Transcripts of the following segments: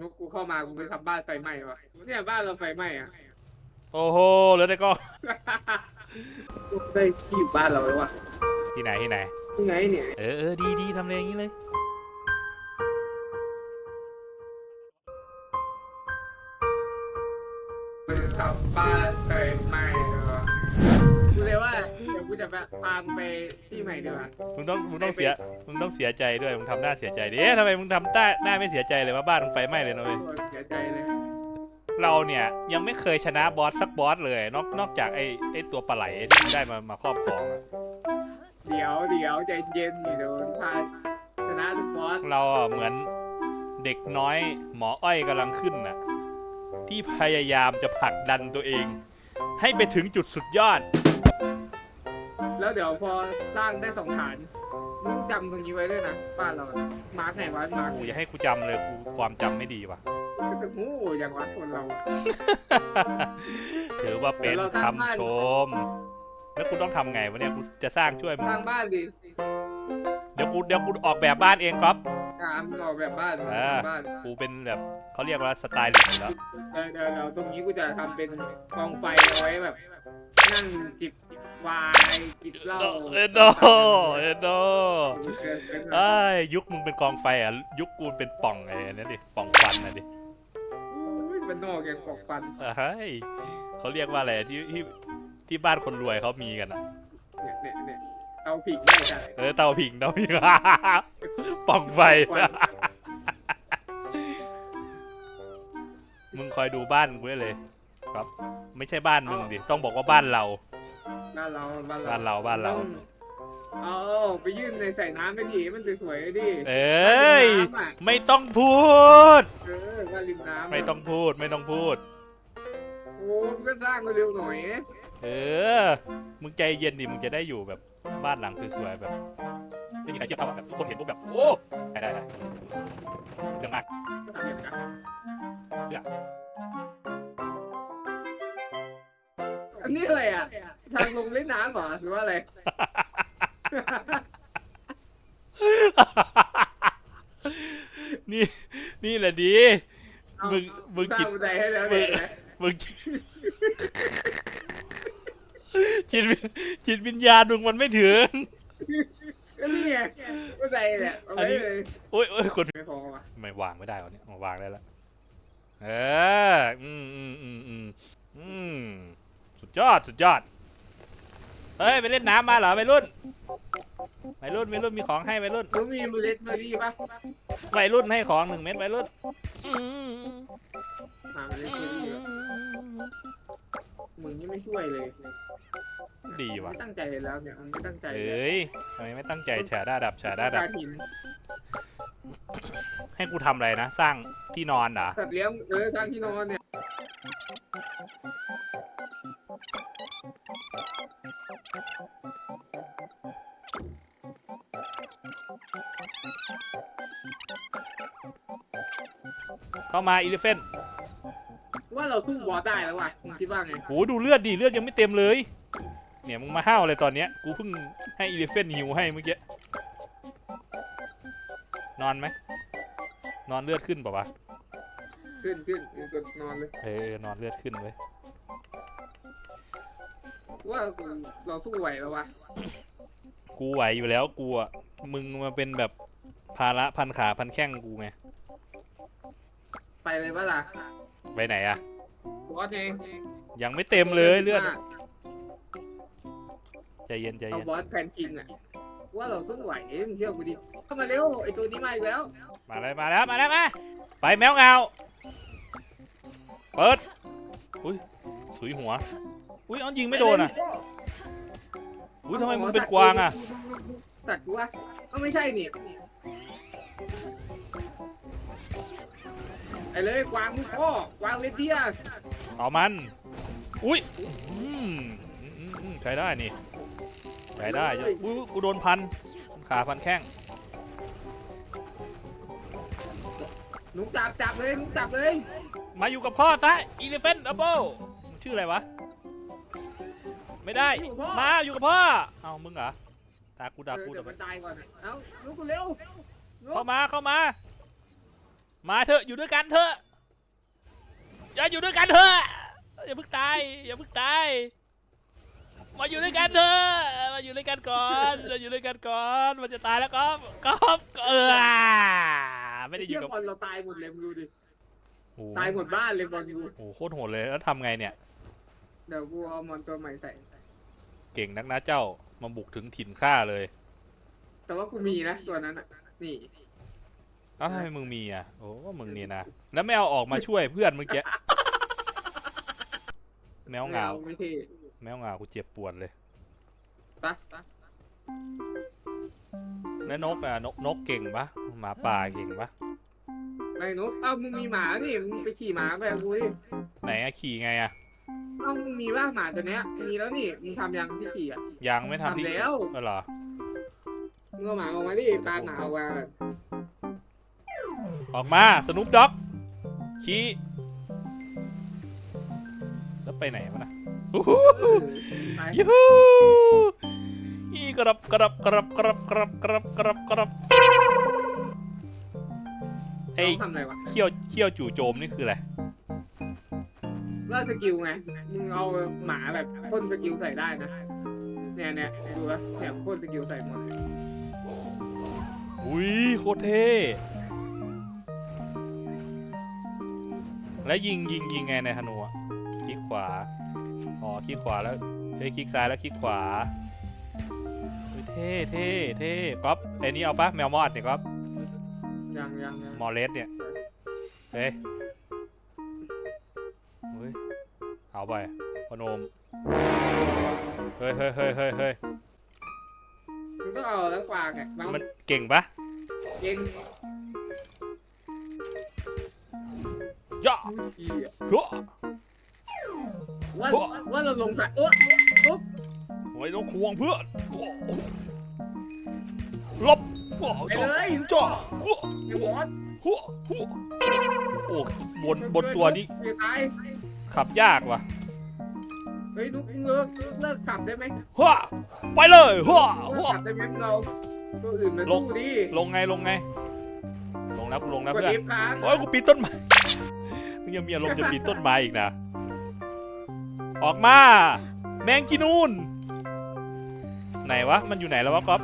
นุกกูเข้ามากูไปทำบ้านไฟไหม้วะเนี่ยบ้านเราไฟไหม้อะโอ้โหเหลือแต่ก็กูได้ที่อยู่บ้านเราแล้ววะที่ไหนที่ไหนยังไงเนี่ยเออเออดีดีทำเลยอย่างนี้เลย ว่าเดี๋ยวกูจะพามึงไปที่ใหม่ดีกว่ามึงต้องมึงต้องเสียมึงต้องเสียใจด้วยมึงทำหน้าเสียใจดิเอ๊ะทำไมมึงทำหน้าหน้าไม่เสียใจเลยว่าบ้านมึงไฟไหม้เลยนะเว้ยโอ้ยเสียใจเลยเราเนี่ยยังไม่เคยชนะบอสสักบอสเลย นอกนอกจากไอ้ไอ้ตัวปลาไหลที่มึงได้มามาครอบครองอะเดี๋ยวเดี๋ยวใจเย็นนี่เดี๋ยวพาชนะทุกบอสเราอะเหมือนเด็กน้อยหมออ้อยกำลังขึ้นน่ะที่พยายามจะผลักดันตัวเอง ให้ไปถึงจุดสุดยอด แล้วเดี๋ยวพอสร้างได้สองฐานมึงจำตรงนี้ไว้ด้วยนะบ้านเราอะมาร์กไหนวะมาร์กกูอย่าให้กูจำเลยกูความจำไม่ดีว่ะถึงหูอย่างวัดคนเราอะถือว่าเป็นเดี๋ยวเราสร้างบ้านคำชม แล้วกูต้องทำไงวะเนี่ยกูจะสร้างช่วยมึสงร้างบ้านดิเดี๋ยวกูเดี๋ยวกูออกแบบบ้านเองก๊อฟงามออกแบบบ้านอ่าบ้านกูเป็นแบบเขาเรียกว่าสไตล์ลิสต์อยู่แล้ว เดี๋ยวเดี๋ยวเดี๋ยวตรงนี้กูจะทำเป็นกองไฟเอาไว้แบบ นั่งจิบ วายจิบเหล้าเอ็นโดเอ็นโดไอ้ยยุคมึงเป็นกองไฟอะ ยุคกูเป็นป่องไอ้นั่นดิป่องควันน่ะดิเป็นนอกแกงปอกฟันเฮ้ยเขาเรียกว่าอะไรที่ที่ที่บ้านคนรวยเขามีกันอะเนี่ยเนี่ยเนี่ยเอาผิงได้จ้ะเออเตาผิงเตาผิงป่องไฟมึงคอยดูบ้านกูได้เลย ครับ ไม่ใช่บ้านมึงดิต้องบอกว่าบ้านเรา บ้านเราบ้านบ้านเราบ้านเรา ต้องเอาไปยื่นในใส่น้ำไปดิมันสวยๆดิเอ้ยน้ำอะไม่ต้องพูด เออบ้านริมน้ำะไม่ต้องพูดไม่ต้องพูด โอ้มึงก็สร้างเร็วๆหน่อยเออ มึงใจเย็นดิ มึงจะได้อยู่แบบบ้านหลังสวยๆแบบไม่มีใครเทียบเท่าอะแบบทุกคนเห็นปุ๊บแบบโอ้ได้ได้ได้เรื่องมากทำอย่างนั้นเรื่องอันนี้อะไรอะ ทางลงเล่นน้ำเหรอหรือว่าอะไร นี่ นี่แหละดีมึงมึงสร้าจิงตบันไดให้แล้วมึเนี่งยมึงจิจิตวิญจิตวิญญาณมึงมันไม่ถึง ก็นี่ไงบันไดเนี่ยเอาอันไว้นี้เลยโอ้ยโอ้ยคนไม่พอวะไม่วางไม่ได้วะเนี่ยเอาวางได้แล้วเอออืมอืมอืมอืมอืมสุดยอด สุดยอด เฮ้ย ไปเล่นน้ำมาเหรอไปรุ่นไปรุ่นไปรุ่นมีของให้ไปรุ่นเขามีเมล็ดเบอร์รี่ปะไปรุ่นให้ของหนึ่งเม็ดไปรุ่นอืมหาเมล็ดเบอร์รี่ปะมึงนี่ไม่ช่วยเลยดีว่ะไม่ตั้งใจเลยแล้วเนี่ยมึงไม่ตั้งใจเอ้ยทำไมไม่ตั้งใจฉาด้าดับฉาด้าดับการหินให้กูทำอะไรนะ สร้างที่นอนเหรอสัตว์เลี้ยงเออสร้างที่นอนเนี่ย เข้ามาอีเลฟเฟนว่าเราสู้บอสได้แล้วว่ะมึงคิดว่าไงโหดูเลือดดิเลือดยังไม่เต็มเลย เนี่ยมึงมาห้าวอะไรตอนเนี้ยกูเพิ่งให้อีเลฟเฟนฮิวให้เมื่อกี้นอนไหมนอนเลือดขึ้นเปล่าวะขึ้นขึ้นกดนอนเลยเออนอนเลือดขึ้นเลย ว่าเราสู้ไหวแล้ววะกูไหวอยู่แล้วกูอะมึงมาเป็นแบบภาระพันขาพันแข้งกูไงไปเลยปะล่ะไปไหนอะบอสเองยังไม่เต็มเลยเลือดอะใจเย็นใจเอาเย็นบอสแพนกินอะว่าเราสู้ไหวเอ้ยมึงเชื่อกูดิเข้ามาเร็วไอตัวนี้มาอีกแล้ว มาเลยมาแล้วมาแล้วมาไปแมวเงาเปิดอุ้ยสุยหัว อุ้ยเอายิงไม่โดนอะอุ้ยทำไมมึงเป็นกวางอะตัดกูวะก็ไม่ใช่นี่ไอ้เลยกวางมึงพ่อกวางเลเดียสเอามัน อุ้ยอืมอืมอืมอืมใช้ได้นี่ใช้ได้อุ้ยกูโดนพันขาพันแข้งหนูจับจับเลยหนูจับเลย มาอยู่กับพ่อซะ Elephant Double ชื่ออะไรวะ ไม่ได้มาอยู่กับพ่อ เอามึงเหรอตากูเอด่าอกูเดี๋เดี๋ยยววมันตายก่อนอะเอ้าลูกกูเร็วเข้ามาเข้ามา มาเถอะอยู่ด้วยกันเถอะ อย่าอยู่ด้วยกันเถอะ อย่าเพิ่งตาย อย่าเพิ่งตาย มาอยู่ด้วยกันเถอะ มาอยู่ด้วยกันก่อนมาอยู่ด้วยกันก่อน มันจะตายแล้วก๊อฟก๊อฟเออไม่ได้อเที่ยู่ยกับบอลเราตายหมดเลยมึงดูดิ โอ้โหตายหมดบ้านเลยบอลกู โอ้โหโคตรโหดเลยแล้วทำไงเนี่ย เดี๋ยวกูเอามอนตัวใหม่ใส่ เก่งนักนะเจ้ามาบุกถึงถิ่นข้าเลยแต่ว่ากูมีนะตัวนั้นอะนี่เอ้าทำไมมึงมีอะโอ้มึงนี่นะแล้วไม่เอาออกมาช่วยเพื่อนเมื่อกี้แมวเหงาไม่เท่แมวเหงากูเจ็บปวดเลยปะปะแล้วนกอะนกนกเก่งปะหมาป่าเก่งปะไอ้นุ๊กเอ้ามึงมีหมานี่มึงไปขี่หมาไปกับกูดิไหนอะขี่ไงอะ เอ้ามึงมีว่าหมาตัวเนี้ย มีแล้วนี่มึงทำยังที่ขี่อะ ยังไม่ทำที่ทำแล้วก็เหรอมึงเอาหมาออกมาดิตามหมาออกมาออกมาสนุปด็อกขี่แล้วไปไหนวะนะอู้หูไปยูฮูอีกรับกรับกรับกรับกรับกรับกรับกรับไอ้ต้องทำอะไรวะเขี้ยวเขี้ยวจู่โจมนี่คืออะไรล่าสกิลไงมึง เอาหมาแบบพ่นสกิลใส่ได้นะเนี่ยเนี่ยดูวะเนี่ยพ่นสกิลใส่หมดเลยอุ้ยโคตรเท่แล้วยิงยิงยิงไงในธนูอะคลิกขวาอ๋อคลิกขวาแล้วเฮ้ยคลิกซ้ายแล้วคลิกขวาอุ๊ยเท่เท่เท่ก๊อฟไอ้นี่เอาปะแมวมอดเนี่ยก๊อฟยังยังยังมอเลสเนี่ยเฮ้ย เอาไปพนม เฮ้ยเฮ้ยเฮ้ยเฮ้ยเฮ้ยมึงก็เอาแล้วกวางไงมันมันเก่งปะเก่งย่าเหี้ยหัวว่าโอ้ว่าเราลงสระโอ๊ะไว้ต้องควงเพื่อนลบหัวไปจ่อเลยจ่อหัวไอ้บอสหัวหัวโอ้บนบนตัวนี้จะตาย ขับยากว่ะเฮ้ยนุ๊กมึงเลิกเลิกขับได้ไหมหัวไปเลยหัวเลิหักวขับได้ไหมเราตัวอื่นมาลงสู้ดิลงไงลงไง ลงแล้วกูลงแล้วกดเพื่อนเอฟค้างโอ้ยกูปีนต้นไม้มึงยังมีอารมณ์จะปีนต้นไม้อีกนะ ออกมา แมงจีนูนไหนวะมันอยู่ไหนแล้ววะก๊อฟ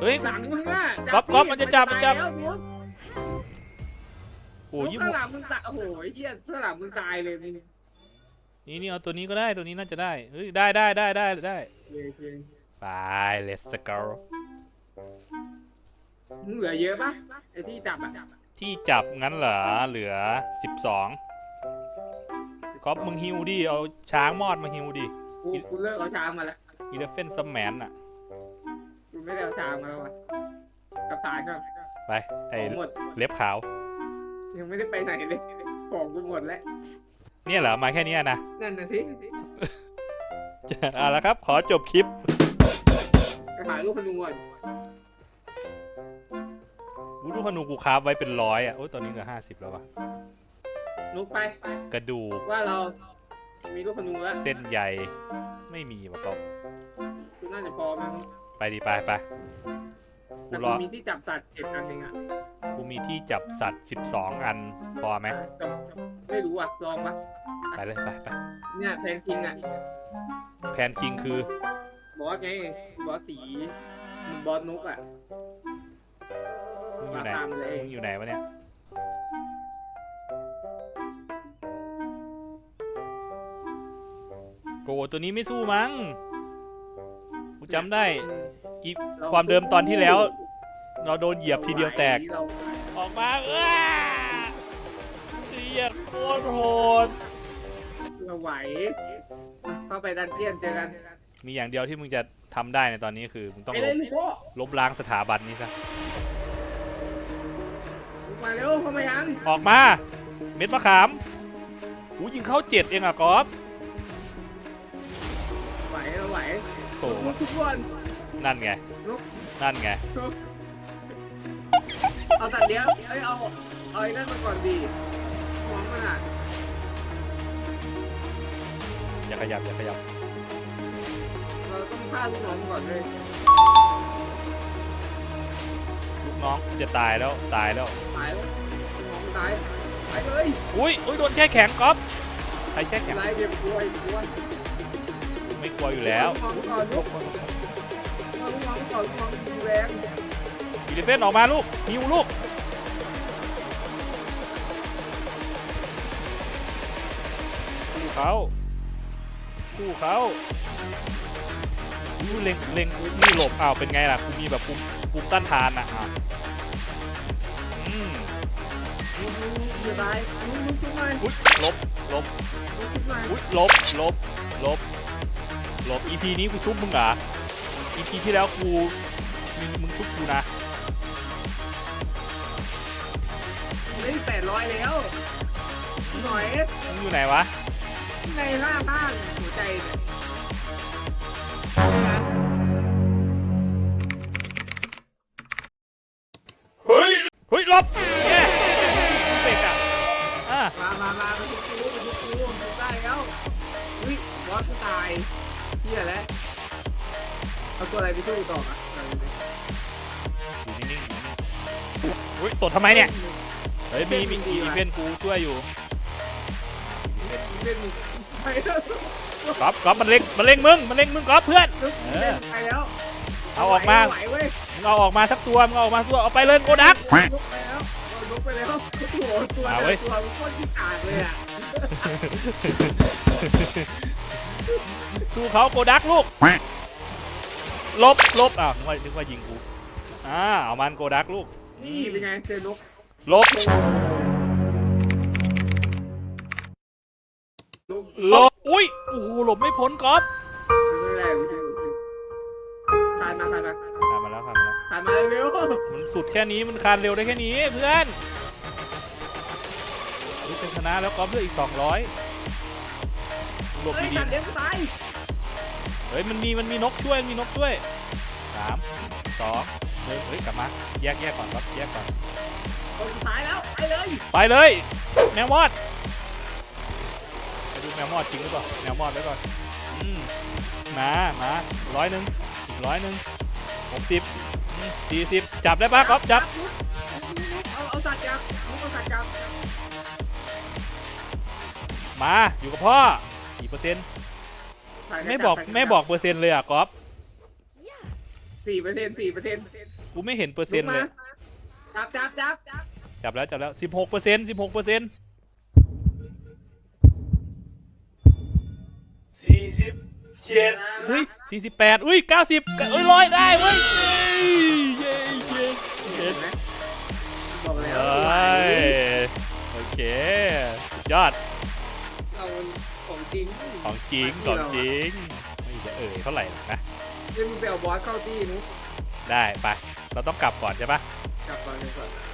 เฮ้ย หลังมึงอะก๊อฟก๊อฟมันจะจับมันจับตายแล้วนุ๊กโอ้ยนุ๊กข้างหลังมึงตายโอ้โหไอ้เหี้ยข้างหลังมึงตายเลยมึงนี่นี่เอาตัวนี้ก็ได้ตัวนี้น่าจะได้เฮ้ยได้ได้ได้ได้ได้เย้เย้ไป let's go มึงเหลือเยอะปะไอ้ที่จับอะที่จับงั้นเหรอเหลือ 12ก๊อฟมึงฮิวดิเอาช้างมอดมาฮิวดิกูกูเลิกเอาช้างมาแล้วอีเลฟเฟนสแมนอะกูไม่ได้เอาช้างมาแล้วอะกับตายก็ไปไอ้ของหมดเล็บขาว ยังไม่ได้ไปไหนเลยของกูหมดแล้ว เนี่ยเหรอมาแค่เนี้ยนะ นั่นน่ะสิเอาละครับ ขอจบคลิป ไปหาลูกขนูก่อนกูดูพนูกูคราฟไว้เป็นร้อยอะ โอ้ยตอนนี้เหลือห้าสิบแล้ววะลุกไป กระดูก ว่าเรา มีลูกขนูแล้วเส้นใยไม่มีวะก๊อฟกูน่าจะพอมั้งไปดีไปไปกูแต่รกูอ มีที่จับสัตว์เจ็ดอันเองอะ กูมีที่จับสัตว์ 12 อันพอไหมแต่ไม่รู้อะลองปะไปเลยไปไปเนี่ยแพนคิงอะแพนคิงคือบอสไงบอสสีมันบอสนุกอะมึงอยู่ไหนมาตามเลยมึงอยู่ไหนวะเนี่ยโกตัวนี้ไม่สู้มั้งกูจำได้อีรความเดิมตอนที่แล้ว เราโดนเหยียบทีเดียวแตก เราออกมาเออเสียโคตรโหด เราไหวเข้าไปดันเจียนเจอกันมีอย่างเดียวที่มึงจะทำได้ในตอนนี้คือมึงต้องไปลเลยบลูกโก้ลบล้างสถาบันนี้ซะ ลูกมาเร็วเข้ามายังออกมา เม็ดมะขามหูยิงเข้าเจ็ดเองอะกอฟไหวเราไหวโถลูกทุกคนนั่นไงลูกนั่นไง เอาตัดเลี้ยวเอ้ยเอาเอาไอ้นั่นมาก่อนดีมองมันอะอย่าขยับอย่าขยับเราต้องฆ่าลูกน้องก่อนเลยลูกน้องจะตายแล้วตายแล้วตายแล้วตายตายเลยอุ้ยอุ้ยโดนแช่แข็งก๊อฟใครแช่แข็งไรเดี๋ยวกลัวอีกกลัวไม่กลัวอยู่แล้วลูกน้องก่อนลูกน้องก่อนลูกน้องดูแรงอีเลฟเฟนออกมาลูกฮิวลูกสู้เขาสู้เขาอู้เล็งเล็งนี่หลบอ้าวเป็นไงล่ะกูมีแบบปุ่มปุ่มต้านทานอะอะอืมลูกจะตายลูกลูกชุบหน่อยอุ้ยหลบหลบลูกชุบหน่อยอุ้ยหลบหลบหลบหลบ EP นี้กูชุบมึงเหรอ EP ที่แล้วกูมึงมึงชุบกูนะ แปดร้อยแล้วหน่อยมึงอยู่ไหนวะในหน้าบ้านหัวใจเนี่ยเฮ้ยเฮ้ยหลบเนี่เป็ดอะอะมามามามาทุกคูมาทุกคูทุกได้แล้วอุ้ยบอสกูตายเฮียแล้วเอาตัวอะไรไปสู้ต่ออะอยู่นิ่งๆอยู่นิ่งๆอุ้ยตดทำไมเนี่ย ฮ้ยมีมีอีเวนกูช่วยอยู่เล่นไปแล้วก๊อฟก๊อฟมันเล็งมันเล็งมึงมันเล็งมึงก๊อฟเพื่อนเล่นไปแล้วเอาออกมาไหวเว้ยมึงเอาออกมาสักตัวมึงเอาออกมาสักตัวเอาไปเลยโกดักลุกไปแล้วลุกไปแล้วโอ้โหตัวเอาแต่เว้ยตัวมันโคตรที่กากเลยอะสู้เขาโกดักลูกลบลบอ้าวนึกว่านึกว่ายิงกูอ่าเอามันโกดักลูกนี่เป็นไงเจอลุก ลบ ลบ อุ้ย โอ้โห หลบไม่พ้นก๊อฟไม่ได้ไม่ได้คานมาคานมาผ่านมาแล้วผ่านมาแล้วคานมาเร็วมันสุดแค่นี้ มันคานเร็วได้แค่นี้เพื่อนนี่เป็นชนะแล้วก๊อฟด้วยอีก 200 หลบเฮ้ยดีตัดเลี้ยงตายๆ เฮ้ย มันมี มันมีนกช่วย มีนกช่วยสามสองหนึ่งเฮ้ย กลับมา แยกแยกก่อนก๊อฟแยกก่อน คนสุดท้ายแล้วไปเลยไปเลย แมวมอดไปดูแมวมอดจริงหรือเปล่าแมวมอดไว้ก่อนอืมมามาร้อยหนึ่งอีกร้อยหนึ่งหกสิบสี่สิบจับได้ปะก๊อฟจับเอาเอาสัตว์จับลุกเอาสัตว์จับมาอยู่กับพ่อกี่เปอร์เซ็นต์ไม่บอกไม่บอกเปอร์เซ็นต์เลยอะก๊อฟสี่เปอร์เซ็นต์สี่เปอร์เซ็นต์กูไม่เห็นเปอร์เซ็นต์เลยจับจับจับจับ จับแล้วจับแล้วสิบหกเปอร์เซ็นต์สิบหกเปอร์เซ็นต์สี่สิบเจ็ดเฮ้ยสี่สิบแปดอุ้ยเก้าสิบเอ้ยร้อยได้เว้ยเย้เย้เย้บอกแล้วเอ้ยโอเคสุดยอดเราของจริงของจริงของจริงไม่จะเอ่ยเท่าไหร่หรอกนะเล่นมึงไปเอาบอสเข้าที่นุ๊กได้ไปเราต้องกลับก่อนใช่ปะกลับก่อนเลยก่อน